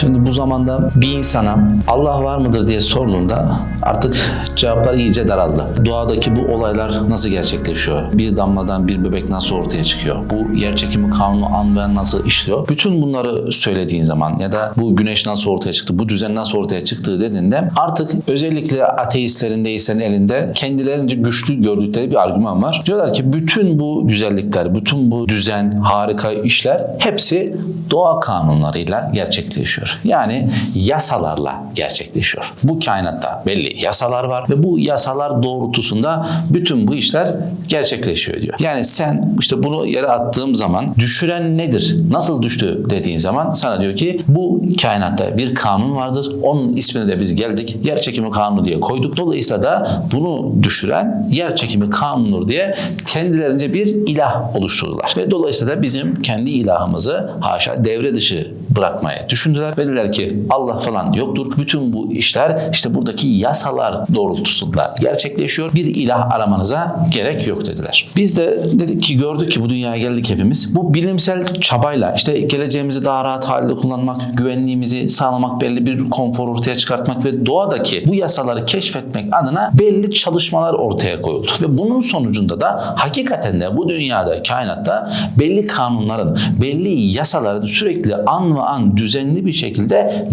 Şimdi bu zamanda bir insana Allah var mıdır diye sorduğunda artık cevaplar iyice daraldı. Doğadaki bu olaylar nasıl gerçekleşiyor? Bir damladan bir bebek nasıl ortaya çıkıyor? Bu yer çekimi kanunu an ve nasıl işliyor? Bütün bunları söylediğin zaman ya da bu güneş nasıl ortaya çıktı, bu düzen nasıl ortaya çıktı dediğinde artık özellikle ateistlerin değilsen elinde kendilerince güçlü gördükleri bir argüman var. Diyorlar ki bütün bu güzellikler, bütün bu düzen, harika işler hepsi doğa kanunlarıyla gerçekleşiyor. Yani yasalarla gerçekleşiyor. Bu kainatta belli yasalar var ve bu yasalar doğrultusunda bütün bu işler gerçekleşiyor diyor. Yani sen işte bunu yere attığım zaman düşüren nedir? Nasıl düştü dediğin zaman sana diyor ki bu kainatta bir kanun vardır. Onun ismini de biz geldik yer çekimi kanunu diye koyduk. Dolayısıyla da bunu düşüren yer çekimi kanunudur diye kendilerince bir ilah oluşturdular. Ve dolayısıyla da bizim kendi ilahımızı haşa devre dışı bırakmaya düşündüler. Ve dediler ki Allah falan yoktur. Bütün bu işler işte buradaki yasalar doğrultusunda gerçekleşiyor. Bir ilah aramanıza gerek yok dediler. Biz de dedik ki gördük ki bu dünyaya geldik hepimiz. Bu bilimsel çabayla işte geleceğimizi daha rahat halde kullanmak, güvenliğimizi sağlamak, belli bir konfor ortaya çıkartmak ve doğadaki bu yasaları keşfetmek adına belli çalışmalar ortaya koyuldu. Ve bunun sonucunda da hakikaten de bu dünyada, kainatta belli kanunların, belli yasaların sürekli an ve an düzenli bir şekilde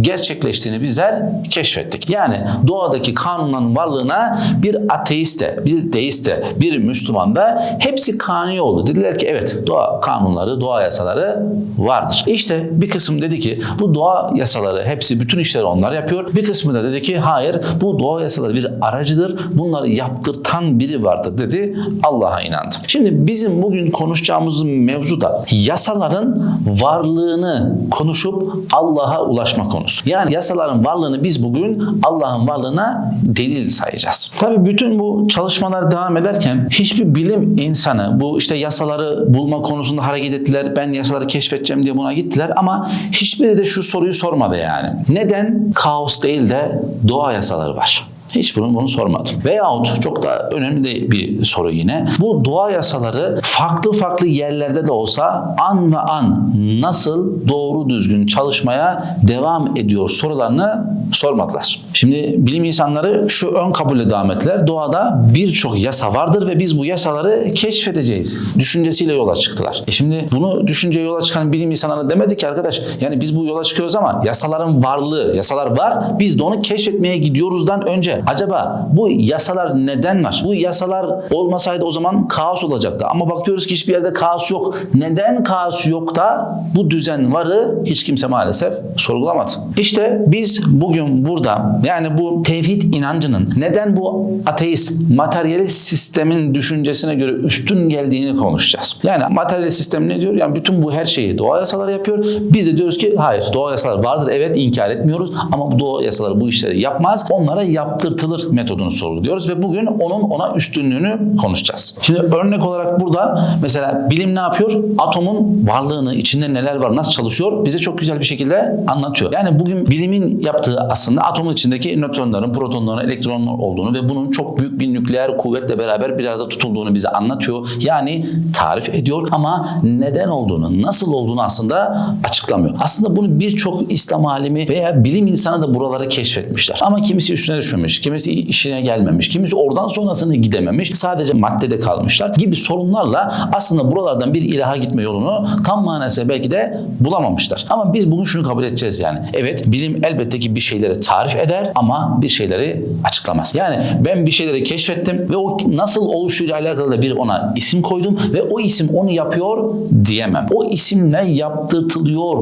gerçekleştiğini bizler keşfettik. Yani doğadaki kanunların varlığına bir ateist de, bir deist de, bir Müslüman da hepsi kani oldu. Dediler ki evet doğa kanunları, doğa yasaları vardır. İşte bir kısım dedi ki bu doğa yasaları hepsi bütün işleri onlar yapıyor. Bir kısmı da dedi ki hayır bu doğa yasaları bir aracıdır. Bunları yaptırtan biri vardır dedi. Allah'a inandı. Şimdi bizim bugün konuşacağımız mevzu da yasaların varlığını konuşup Allah'a ulaşma konusu. Yani yasaların varlığını biz bugün Allah'ın varlığına delil sayacağız. Tabii bütün bu çalışmalar devam ederken hiçbir bilim insanı bu işte yasaları bulma konusunda hareket ettiler. Ben yasaları keşfedeceğim diye buna gittiler ama hiçbiri de şu soruyu sormadı yani. Neden kaos değil de doğa yasaları var? Hiç bunu, bunu sormadım. Veyahut çok da önemli bir soru yine. Bu doğa yasaları farklı farklı yerlerde de olsa an ve an nasıl doğru düzgün çalışmaya devam ediyor sorularını sormadılar. Şimdi bilim insanları şu ön kabulle devam ettiler. Doğada birçok yasa vardır ve biz bu yasaları keşfedeceğiz. Düşüncesiyle yola çıktılar. E şimdi bunu düşünceye yola çıkan bilim insanları demedi ki arkadaş yani biz bu yola çıkıyoruz ama yasaların varlığı, yasalar var. Biz de onu keşfetmeye gidiyoruzdan önce acaba bu yasalar neden var? Bu yasalar olmasaydı o zaman kaos olacaktı. Ama bakıyoruz ki hiçbir yerde kaos yok. Neden kaos yok da bu düzen varı hiç kimse maalesef sorgulamadı. İşte biz bugün burada yani bu tevhid inancının neden bu ateist materyalist sistemin düşüncesine göre üstün geldiğini konuşacağız. Yani materyalist sistem ne diyor? Yani bütün bu her şeyi doğa yasaları yapıyor. Biz de diyoruz ki hayır doğa yasaları vardır. Evet inkar etmiyoruz ama bu doğa yasaları bu işleri yapmaz. Onlara yaptırtılır metodunu sorguluyoruz ve bugün onun ona üstünlüğünü konuşacağız. Şimdi örnek olarak burada mesela bilim ne yapıyor? Atomun varlığını, içinde neler var, nasıl çalışıyor bize çok güzel bir şekilde anlatıyor. Yani bugün bilimin yaptığı aslında atomun içindeki nötronların, protonların, elektronların olduğunu ve bunun çok büyük bir nükleer kuvvetle beraber bir arada tutulduğunu bize anlatıyor. Yani tarif ediyor ama neden olduğunu, nasıl olduğunu aslında açıklamıyor. Aslında bunu birçok İslam alimi veya bilim insanı da buraları keşfetmişler. Ama kimisi üstüne düşmemiş, kimisi işine gelmemiş, kimisi oradan sonrasını gidememiş, sadece maddede kalmışlar gibi sorunlarla aslında buralardan bir ilaha gitme yolunu tam manasıyla belki de bulamamışlar. Ama biz bugün şunu kabul edeceğiz yani. Evet bilim elbette ki bir şeyleri tarif eder ama bir şeyleri açıklamaz. Yani ben bir şeyleri keşfettim ve o nasıl oluşuyla alakalı da bir ona isim koydum ve o isim onu yapıyor diyemem. O isimle yaptırtılıyor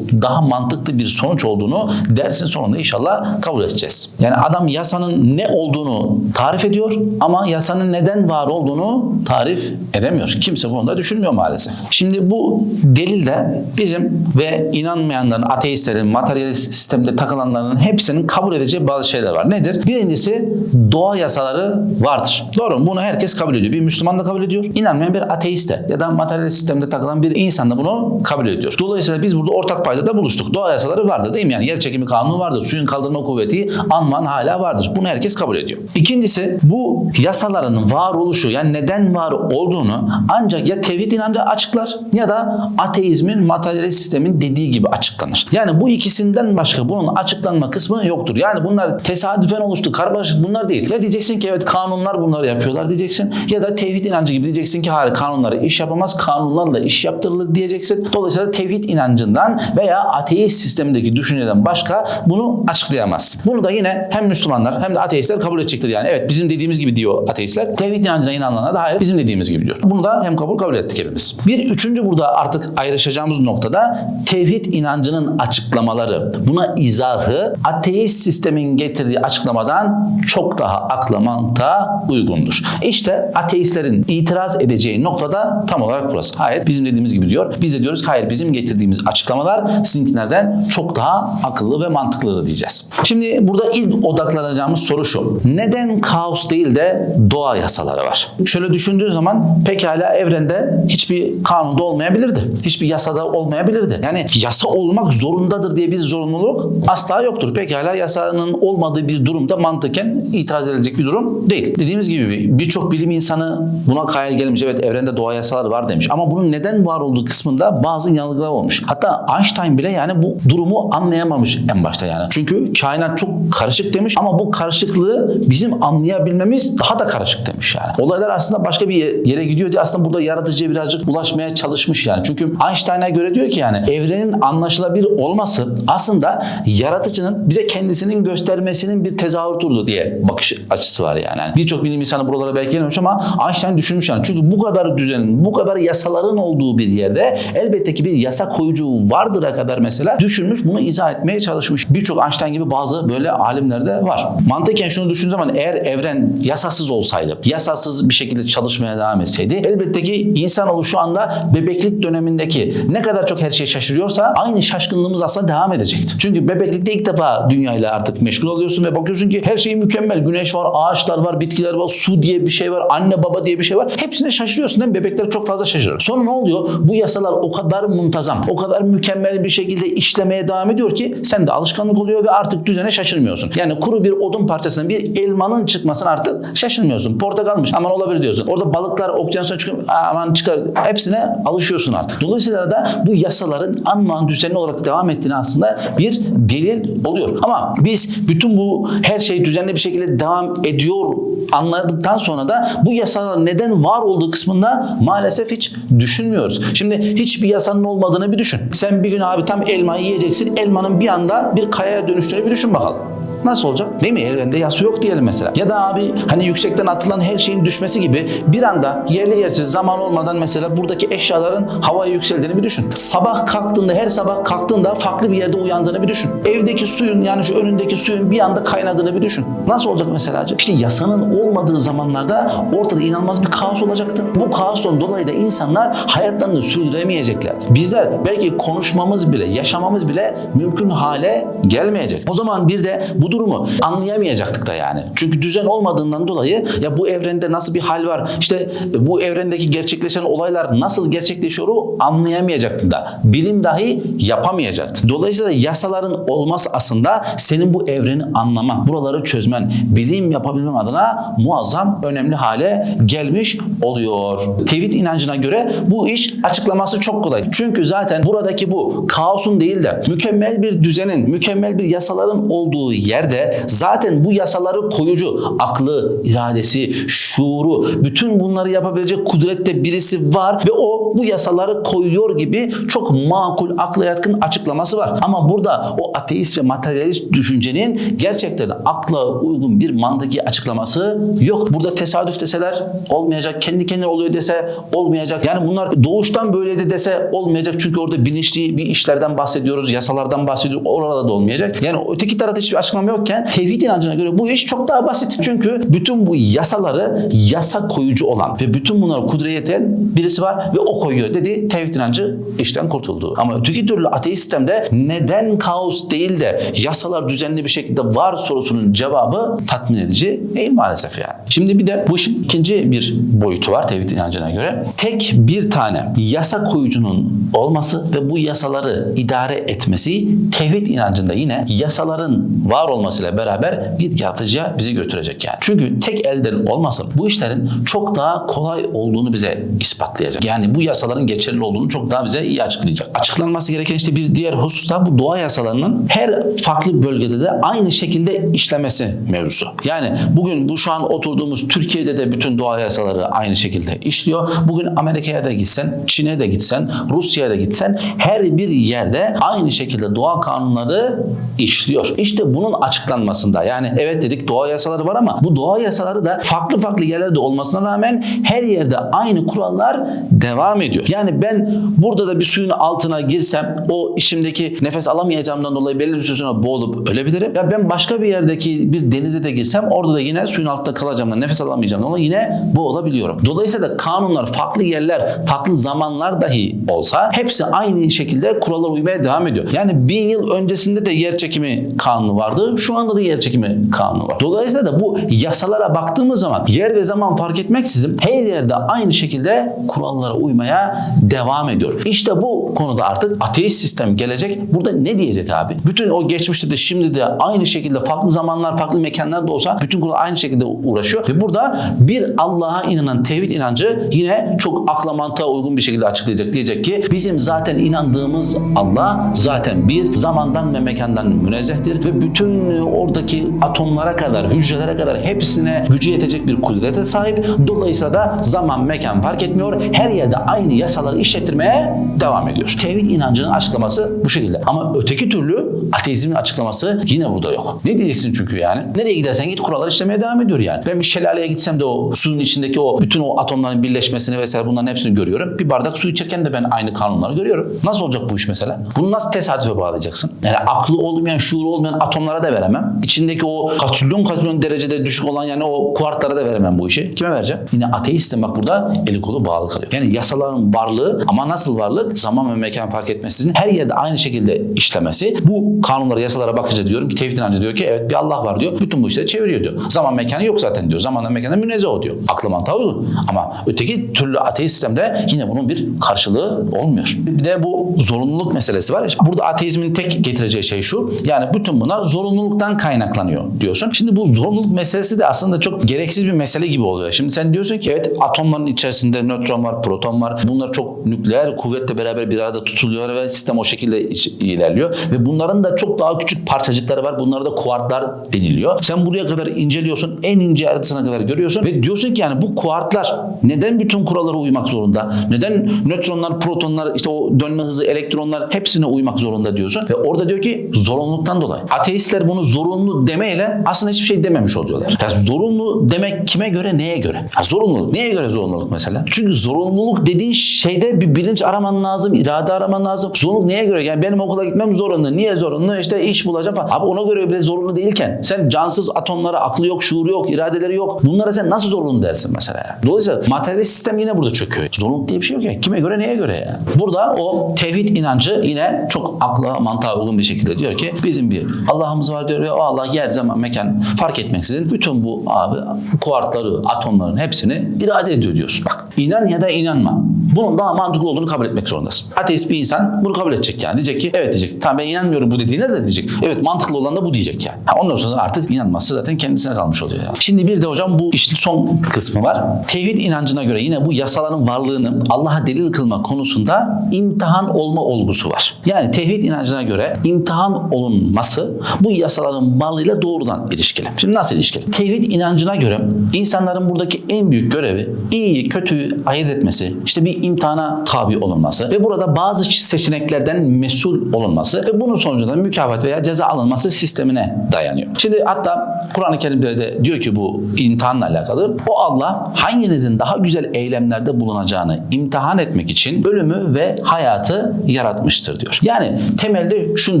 daha mantıklı bir sonuç olduğunu dersin sonunda inşallah kabul edeceğiz. Yani adam yasanın ne olduğunu tarif ediyor ama yasanın neden var olduğunu tarif edemiyor. Kimse bunu da düşünmüyor maalesef. Şimdi bu delilde bizim ve inanmayanların, ateistlerin, materyalist sistemde takılanların hepsinin kabul edeceği bazı şeyler var. Nedir? Birincisi doğa yasaları vardır. Doğru mu? Bunu herkes kabul ediyor. Bir Müslüman da kabul ediyor. İnanmayan bir ateist de ya da materyalist sistemde takılan bir insan da bunu kabul ediyor. Dolayısıyla biz burada ortak payda da buluştuk. Doğa yasaları vardır değil mi? Yani yer çekimi kanunu vardır. Suyun kaldırma kuvveti anman hala vardır. Bunu herkes kabul ediyor. İkincisi bu yasaların varoluşu yani neden var olduğunu ancak ya tevhid inancı açıklar ya da ateizmin materyalist sistemin dediği gibi açıklanır. Yani bu ikisinden başka bunun açıklanma kısmı yoktur. Yani bunlar tesadüfen oluştu. Karmaşık bunlar değil. Ya diyeceksin ki evet kanunlar bunları yapıyorlar diyeceksin ya da tevhid inancı gibi diyeceksin ki hayır kanunları iş yapamaz kanunlarla iş yaptırılır diyeceksin. Dolayısıyla tevhid inancından veya ateist sistemindeki düşünceden başka bunu açıklayamazsın. Bunu da yine hem Müslümanlar hem de ateistler kabul edecektir yani. Evet bizim dediğimiz gibi diyor ateistler. Tevhid inancına inananlar da hayır bizim dediğimiz gibi diyor. Bunu da hem kabul kabul ettik hepimiz. Bir üçüncü burada artık ayrışacağımız noktada tevhid inancının açıklamaları. Buna izahı ateist sistemin getirdiği açıklamadan çok daha akla mantığa uygundur. İşte ateistlerin itiraz edeceği noktada tam olarak burası. Hayır bizim dediğimiz gibi diyor. Biz de diyoruz ki hayır bizim getirdiğimiz açıklamalar sizinkilerden çok daha akıllı ve mantıklıdır diyeceğiz. Şimdi burada ilk odaklanacağımız soru şu. Neden kaos değil de doğa yasaları var? Şöyle düşündüğün zaman pekala evrende hiçbir kanunda olmayabilirdi. Hiçbir yasada olmayabilirdi. Yani yasa olmak zorundadır diye bir zorunluluk asla yoktur. Pekala yasanın olmadığı bir durumda mantıken itiraz edilecek bir durum değil. Dediğimiz gibi birçok bilim insanı buna kayal gelmiş. Evet evrende doğa yasaları var demiş. Ama bunun neden var olduğu kısmında bazı yanılgılar olmuş. Hatta Einstein bile yani bu durumu anlayamamış en başta yani. Çünkü kainat çok karışık demiş ama bu karışıklığı bizim anlayabilmemiz daha da karışık demiş yani. Olaylar aslında başka bir yere gidiyor diye aslında burada yaratıcıya birazcık ulaşmaya çalışmış yani. Çünkü Einstein'a göre diyor ki yani evrenin anlaşılabilir olması aslında yaratıcının bize kendisinin göstermesinin bir tezahürüdür diye bakış açısı var yani. yani Birçok bilim insanı buralara belki gelmemiş ama Einstein düşünmüş yani. Çünkü bu kadar düzenin, bu kadar yasaların olduğu bir yerde elbette ki bir yasa koyucu vardır'a kadar mesela düşünmüş bunu izah etmeye çalışmış. Birçok Einstein gibi bazı böyle alimler de var. Mantıken şunu düşündüğün zaman eğer evren yasasız olsaydı, yasasız bir şekilde çalışmaya devam etseydi elbette ki insanoğlu şu anda bebeklik dönemindeki ne kadar çok her şey şaşırıyorsa aynı şaşkınlığımız aslında devam edecekti. Çünkü bebeklikte ilk defa dünyayla artık meşgul oluyorsun ve bakıyorsun ki her şey mükemmel. Güneş var, ağaçlar var, bitkiler var, su diye bir şey var, anne baba diye bir şey var. Hepsine şaşırıyorsun değil mi? Bebekler çok fazla şaşırır. Sonra ne oluyor? Bu yasalar o kadar muntazam, o kadar mükemmel bir şekilde işlemeye devam ediyor ki sen de alışkanlık oluyor ve artık düzene şaşırmıyorsun. Yani kuru bir odun parçasından bir elmanın çıkmasına artık şaşırmıyorsun. Portakalmış aman olabilir diyorsun. Orada balıklar okyanusa çıkıyor aman çıkar. Hepsine alışıyorsun artık. Dolayısıyla da bu yasaların anman düzenli olarak devam ettiğini aslında bir delil oluyor. Ama biz bütün bu her şey düzenli bir şekilde devam ediyor anladıktan sonra da bu yasalar neden var olduğu kısmında maalesef hiç düşünmüyoruz. Şimdi hiçbir yasanın olmadığını bir düşün. Sen bir gün abi tam elmayı yiyeceksin. Elmanın bir anda bir kayaya dönüştüğünü bir düşün bakalım. Nasıl olacak? Değil mi? Evrende yası yok diyelim mesela. Ya da abi hani yüksekten atılan her şeyin düşmesi gibi bir anda yerli yersiz zaman olmadan mesela buradaki eşyaların havaya yükseldiğini bir düşün. Sabah kalktığında her sabah kalktığında farklı bir yerde uyandığını bir düşün. Evdeki suyun yani şu önündeki suyun bir anda kaynadığını bir düşün. Nasıl olacak mesela? İşte yasanın olmadığı zamanlarda ortada inanılmaz bir kaos olacaktı. Bu kaostan dolayı da insanlar hayatlarını sürdüremeyeceklerdi. Bizler belki konuşmamız bile, yaşamamız bile mümkün hale gelmeyecek. O zaman bir de bu durumu anlayamayacaktık da yani. Çünkü düzen olmadığından dolayı ya bu evrende nasıl bir hal var? İşte bu evrendeki gerçekleşen olaylar nasıl gerçekleşiyor anlayamayacaktın da. Bilim dahi yapamayacaktın. Dolayısıyla yasaların olması aslında senin bu evreni anlaman, buraları çözmen, bilim yapabilmen adına muazzam önemli hale gelmiş oluyor. Tevhid inancına göre bu iş açıklaması çok kolay. Çünkü zaten buradaki bu kaosun değil de mükemmel bir düzenin, mükemmel bir yasaların olduğu yerde zaten bu yasaları koyucu aklı, iradesi, şuuru, bütün bunları yapabilecek kudrette birisi var ve o bu yasaları koyuyor gibi çok makul, akla yatkın açıklaması var. Ama burada o ateist ve materyalist düşüncenin gerçekten akla uygun bir mantıki açıklaması yok. Burada tesadüf deseler olmayacak, kendi kendine oluyor dese olmayacak. Yani bunlar doğuştan böyleydi dese olmayacak. Çünkü orada bilinçli bir işlerden bahsediyoruz, yasalardan bahsediyoruz. Orada da olmayacak. Yani öteki tarafta hiçbir açıklama yokken tevhid inancına göre bu iş çok daha basit. Çünkü bütün bu yasaları yasa koyucu olan ve bütün bunları kudreten birisi var ve o koyuyor dedi. Tevhid inancı işten kurtuldu. Ama öteki türlü ateist sistemde neden kaos değil de yasalar düzenli bir şekilde var sorusunun cevabı tatmin edici değil maalesef yani. Şimdi bir de bu işin ikinci bir boyutu var tevhid inancına göre. Tek bir tane yasa koyucunun olması ve bu yasaları idare etmesi tevhid inancında yine yasaların var olması olmasıyla beraber yaratıcıya bizi götürecek yani. Çünkü tek elden olmasın bu işlerin çok daha kolay olduğunu bize ispatlayacak. Yani bu yasaların geçerli olduğunu çok daha bize iyi açıklayacak. Açıklanması gereken işte bir diğer husus da bu doğa yasalarının her farklı bölgede de aynı şekilde işlemesi mevzusu. Yani bugün bu şu an oturduğumuz Türkiye'de de bütün doğa yasaları aynı şekilde işliyor. Bugün Amerika'ya da gitsen, Çin'e de gitsen, Rusya'ya da gitsen her bir yerde aynı şekilde doğa kanunları işliyor. İşte bunun açıklanmasında yani evet dedik doğa yasaları var ama bu doğa yasaları da farklı farklı yerlerde olmasına rağmen her yerde aynı kurallar devam ediyor. Yani ben burada da bir suyun altına girsem o içimdeki nefes alamayacağımdan dolayı belli bir süre boğulup ölebilirim. Ya ben başka bir yerdeki bir denize de girsem orada da yine suyun altında kalacağımdan nefes alamayacağımdan dolayı yine boğulabiliyorum. Dolayısıyla da kanunlar farklı yerler, farklı zamanlar dahi olsa hepsi aynı şekilde kurallara uymaya devam ediyor. Yani bin yıl öncesinde de yer çekimi kanunu vardı. Şu anda da yer çekimi kanunu var. Dolayısıyla da bu yasalara baktığımız zaman yer ve zaman fark etmeksizin her yerde aynı şekilde kurallara uymaya devam ediyor. İşte bu konuda artık ateist sistem gelecek. Burada ne diyecek abi? Bütün o geçmişte de şimdi de aynı şekilde farklı zamanlar, farklı mekanlarda olsa bütün kurallar aynı şekilde uğraşıyor. Ve burada bir Allah'a inanan tevhid inancı yine çok akla mantığa uygun bir şekilde açıklayacak. Diyecek ki bizim zaten inandığımız Allah zaten bir zamandan ve mekandan münezzehtir ve bütün oradaki atomlara kadar, hücrelere kadar hepsine gücü yetecek bir kudrete sahip. Dolayısıyla da zaman, mekan fark etmiyor. Her yerde aynı yasaları işlettirmeye devam ediyor. Tevhid inancının açıklaması bu şekilde. Ama öteki türlü ateizmin açıklaması yine burada yok. Ne diyeceksin çünkü yani? Nereye gidersen git kurallar işlemeye devam ediyor yani. Ben bir şelaleye gitsem de o suyun içindeki o bütün o atomların birleşmesini vesaire bunların hepsini görüyorum. Bir bardak su içerken de ben aynı kanunları görüyorum. Nasıl olacak bu iş mesela? Bunu nasıl tesadüfe bağlayacaksın? Yani aklı olmayan, şuuru olmayan atomlara da veremem. İçindeki o katrilyon katrilyon derecede düşük olan yani o kuartlara da veremem bu işi. Kime vereceğim? Yine ateistim bak burada eli kolu bağlı kalıyor. Yani yasaların varlığı ama nasıl varlık? Zaman ve mekan fark etmesizin her yerde aynı şekilde işlemesi. Bu kanunlara, yasalara bakınca diyorum ki tevhid inancı diyor ki evet bir Allah var diyor. Bütün bu işleri çeviriyor diyor. Zaman mekanı yok zaten diyor. Zamanla mekanda münezzeh diyor. Aklı mantığa uygun. Ama öteki türlü ateist sistemde yine bunun bir karşılığı olmuyor. Bir de bu zorunluluk meselesi var. Burada ateizmin tek getireceği şey şu. Yani bütün bunlar zorunluluktan kaynaklanıyor diyorsun. Şimdi bu zorunluluk meselesi de aslında çok gereksiz bir mesele gibi oluyor. Şimdi sen diyorsun ki evet atomların içerisinde nötron var, proton var. Bunlar çok nükleer kuvvetle beraber bir arada tutuluyor ve sistem o şekilde ilerliyor. Ve bunların da çok daha küçük parçacıkları var. Bunlara da kuartlar deniliyor. Sen buraya kadar inceliyorsun. En ince ayrıntısına kadar görüyorsun. Ve diyorsun ki yani bu kuartlar neden bütün kurallara uymak zorunda? Neden nötronlar, protonlar, işte o dönme hızı, elektronlar hepsine uymak zorunda diyorsun. Ve orada diyor ki zorunluluktan dolayı. Ateistler bunu zorunlu demeyle aslında hiçbir şey dememiş oluyorlar. Ya zorunlu demek kime göre, neye göre? Ya zorunluluk. Neye göre zorunluluk mesela? Çünkü zorunluluk dediğin şeyde bir bilinç araman lazım, irade araman lazım. Zorunluluk neye göre? Yani benim okula gitmem zorunlu. Niye zorunlu? İşte iş bulacağım falan. Abi ona göre bile zorunlu değilken sen cansız atomlara aklı yok, şuuru yok, iradeleri yok. Bunlara sen nasıl zorunlu dersin mesela? Dolayısıyla materyalist sistem yine burada çöküyor. Zorunluluk diye bir şey yok ya. Kime göre, neye göre ya? Burada o tevhid inancı yine çok akla, mantığa uygun bir şekilde diyor ki bizim bir Allah'ımız var diyor ve o Allah yer, zaman, mekan fark etmeksizin bütün bu abi kuartları, atomların hepsini irade ediyor diyorsun. Bak inan ya da inanma. Bunun daha mantıklı olduğunu kabul etmek zorundasın. Ateist bir insan bunu kabul edecek yani. Diyecek ki evet diyecek. Tamam ben inanmıyorum bu dediğine de diyecek. Evet mantıklı olan da bu diyecek yani. Ha, ondan sonra artık inanması zaten kendisine kalmış oluyor ya. Şimdi bir de hocam bu işin son kısmı var. Tevhid inancına göre yine bu yasaların varlığını Allah'a delil kılma konusunda imtihan olma olgusu var. Yani tevhid inancına göre imtihan olunması bu yasaların varlığıyla doğrudan ilişkili. Şimdi nasıl ilişkili? Tevhid inancına göre insanların buradaki en büyük görevi iyiyi kötüyü ayırt etmesi, işte bir imtihana tabi olunması ve burada bazı seçeneklerden mesul olunması ve bunun sonucunda mükafat veya ceza alınması sistemine dayanıyor. Şimdi hatta Kur'an-ı Kerim'de de diyor ki bu imtihanla alakalı o Allah hanginizin daha güzel eylemlerde bulunacağını imtihan etmek için ölümü ve hayatı yaratmıştır diyor. Yani temelde şunu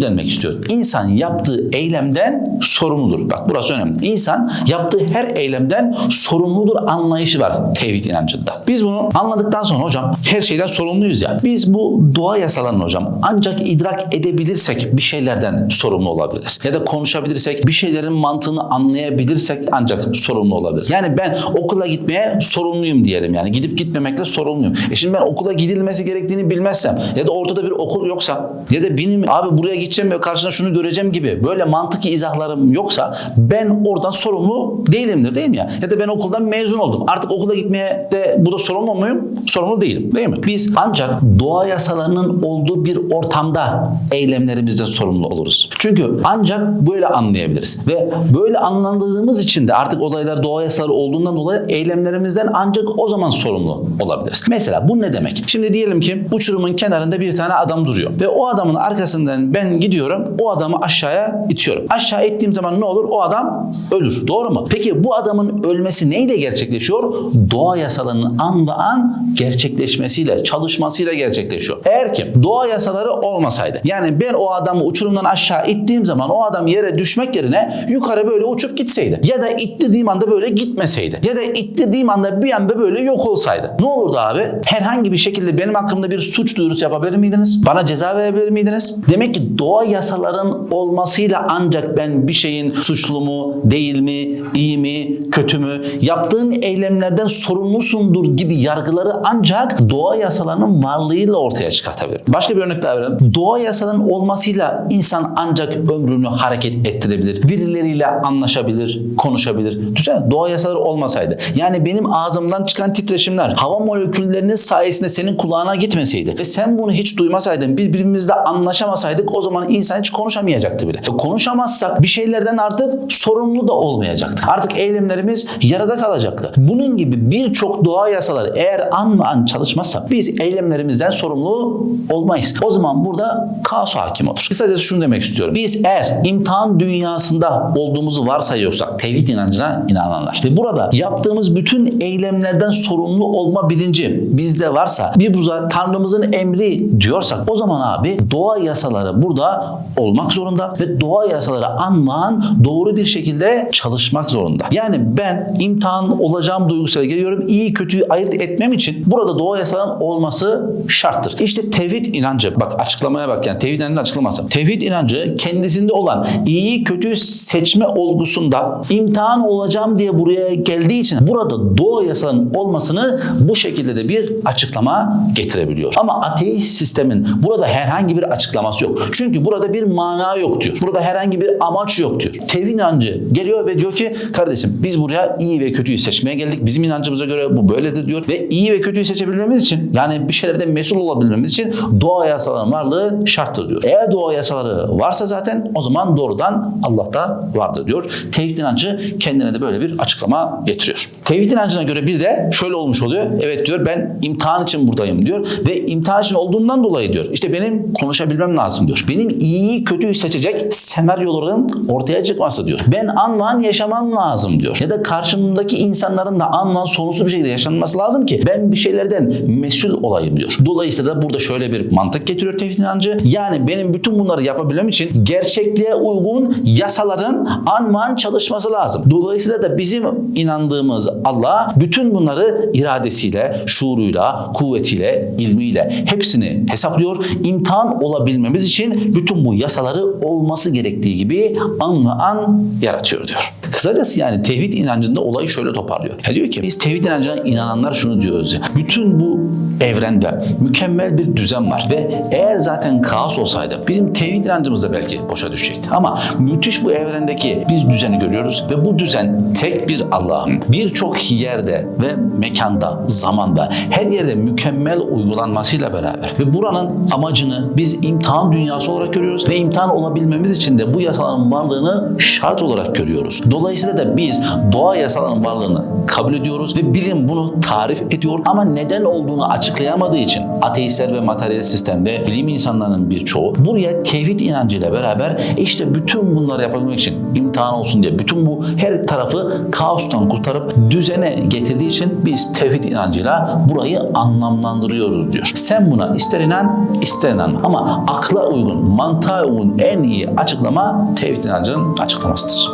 demek istiyor. İnsan yaptığı eylemden sorumludur. Bak burası önemli. İnsan yaptığı her eylemden sorumludur anlayışı var tevhid inancında. Biz bunu anladıktan sonra hocam her şeyden sorumluyuz ya. Biz bu doğa yasalarını hocam ancak idrak edebilirsek bir şeylerden sorumlu olabiliriz. Ya da konuşabilirsek bir şeylerin mantığını anlayabilirsek ancak sorumlu olabiliriz. Yani ben okula gitmeye sorumluyum diyelim yani. Gidip gitmemekle sorumluyum. E şimdi ben okula gidilmesi gerektiğini bilmezsem ya da ortada bir okul yoksa ya da benim abi buraya gideceğim ve karşına şunu göreceğim gibi böyle mantık izahlarım yoksa ben oradan sorumlu değilimdir değil mi ya? Ya da ben okuldan mezun oldum. Artık okula gitmeye de bu da sorumlu muyum? Sorumlu değilim değil mi? Biz ancak doğa yasalarının olduğu bir ortamda eylemlerimizden sorumlu oluruz. Çünkü ancak böyle anlayabiliriz. Ve böyle anladığımız için de artık olaylar doğa yasaları olduğundan dolayı eylemlerimizden ancak o zaman sorumlu olabiliriz. Mesela bu ne demek? Şimdi diyelim ki uçurumun kenarında bir tane adam duruyor. Ve o adamın arkasından ben gidiyorum o adamı aşağıya itiyorum. Aşağı ittiğim zaman ne olur? O adam ölür. Doğru mu? Peki bu adamın ölmesi neyle gerçekleşiyor? Doğa yasalarının an ve an gerçekleşmesiyle, çalışmasıyla gerçekleşiyor. Eğer ki doğa yasaları olmasaydı, yani ben o adamı uçurumdan aşağı ittiğim zaman o adam yere düşmek yerine yukarı böyle uçup gitseydi ya da ittirdiğim anda böyle gitmeseydi ya da ittirdiğim anda bir anda böyle yok olsaydı ne olurdu abi? Herhangi bir şekilde benim hakkımda bir suç duyurusu yapabilir miydiniz? Bana ceza verebilir miydiniz? Demek ki doğa yasaların olmasıyla ancak ben bir şeyin suçlu mu, değil mi, iyi mi, kötü mü, yaptığın eylemlerden sorumlusundur gibi yargıları ancak doğa yasalarının varlığıyla ortaya çıkartabilir. Başka bir örnek daha verelim. Doğa yasalarının olmasıyla insan ancak ömrünü hareket ettirebilir. Birileriyle anlaşabilir, konuşabilir. Düşünsene doğa yasaları olmasaydı. Yani benim ağzımdan çıkan titreşimler hava moleküllerinin sayesinde senin kulağına gitmeseydi ve sen bunu hiç duymasaydın, birbirimizle anlaşamasaydık o zaman insan hiç konuşamayacaktı bile. E, Konuşamazsak bir şeylerden artık sorumlu da olmayacaktık. Artık eylemlerimiz yarıda kalacaktı. Bunun gibi birçok doğa yasaları eğer an ve an çalışmazsa biz eylemlerimizden sorumlu olmayız. O zaman burada kaos hakim olur. Kısacası şunu demek istiyorum. Biz eğer imtihan dünyasında olduğumuzu varsayıyorsak tevhid inancına inananlar ve burada yaptığımız bütün eylemlerden sorumlu olma bilinci bizde varsa bir buza Tanrımızın emri diyorsak o zaman abi doğa yasaları burada olmak zorunda ve doğa yasaları anman doğru bir şekilde çalışmak zorunda. Yani ben imtihan olacağım duygusuyla geliyorum. iyi kötüyü ayırt etmem için burada doğa yasalarının olması şarttır. İşte tevhid inancı bak açıklamaya bak yani tevhid inancı açıklaması. Tevhid inancı kendisinde olan iyi kötüyü seçme olgusunda imtihan olacağım diye buraya geldiği için burada doğa yasalarının olmasını bu şekilde de bir açıklama getirebiliyor. Ama ateist sistemin burada herhangi bir açıklaması yok. Çünkü burada bir mana yok diyor. Burada herhangi bir amaç yok diyor. Tevhid inancı geliyor ve diyor ki kardeşim biz buraya iyi ve kötüyü seçmeye geldik. Bizim inancımıza göre bu böyledir diyor. Ve iyi ve kötüyü seçebilmemiz için yani bir şeylerden mesul olabilmemiz için doğa yasalarının varlığı şarttır diyor. Eğer doğa yasaları varsa zaten o zaman doğrudan Allah da vardır diyor. Tevhid inancı kendine de böyle bir açıklama getiriyor. Tevhid inancına göre bir de şöyle olmuş oluyor. Evet diyor ben imtihan için buradayım diyor. Ve imtihan için olduğumdan dolayı diyor. İşte benim konuşabilmem lazım diyor. Benim iyiyi kötüyü seçecek senaryoların ortaya çıkması diyor. Ben anlan yaşamam lazım diyor. Ya da karşımdaki insanların da anlan sonsuz bir şekilde yaşanması lazım ki ben bir şeylerden mesul olayım diyor. Dolayısıyla da burada şöyle bir mantık getiriyor tevhid inancı. Yani benim bütün bunları yapabilmem için gerçekliğe uygun yasaların anman çalışması lazım. Dolayısıyla da bizim inandığımız Allah bütün bunları iradesiyle, şuuruyla, kuvvetiyle, ilmiyle hepsini hesaplıyor. İmtihan olabilmemiz için bütün bu yasaları olması gerektiği gibi an ve an yaratıyor diyor. Kısacası yani tevhid inancında olayı şöyle toparlıyor. Ya diyor ki biz tevhid inancına inananlar şunu diyoruz ya. Bütün bu evrende mükemmel bir düzen var ve eğer zaten kaos olsaydı bizim tevhid inancımız da belki boşa düşecekti. Ama müthiş bu evrendeki biz düzeni görüyoruz ve bu düzen tek bir Allah'ın birçok yerde ve mekanda, zamanda her yerde mükemmel uygulanmasıyla beraber ve buranın amacını biz imtihan dünyası olarak görüyoruz ve imtihan olabilmemiz için de bu yasaların varlığını şart olarak görüyoruz. Dolayısıyla da biz doğa yasalarının varlığını kabul ediyoruz ve bilim bunu tarif ediyor ama neden olduğunu açıklayamadığı için ateistler ve materyalist sistemde bilim insanlarının birçoğu buraya tevhid inancıyla beraber işte bütün bunları yapabilmek için imtihan olsun diye bütün bu her tarafı kaostan kurtarıp düzene getirdiği için biz tevhid inancıyla burayı anlamlandırıyoruz diyor. Sen buna ister inan ister inanma ama akla uygun, mantığa uygun en iyi açıklama tevhid inancının açıklamasıdır.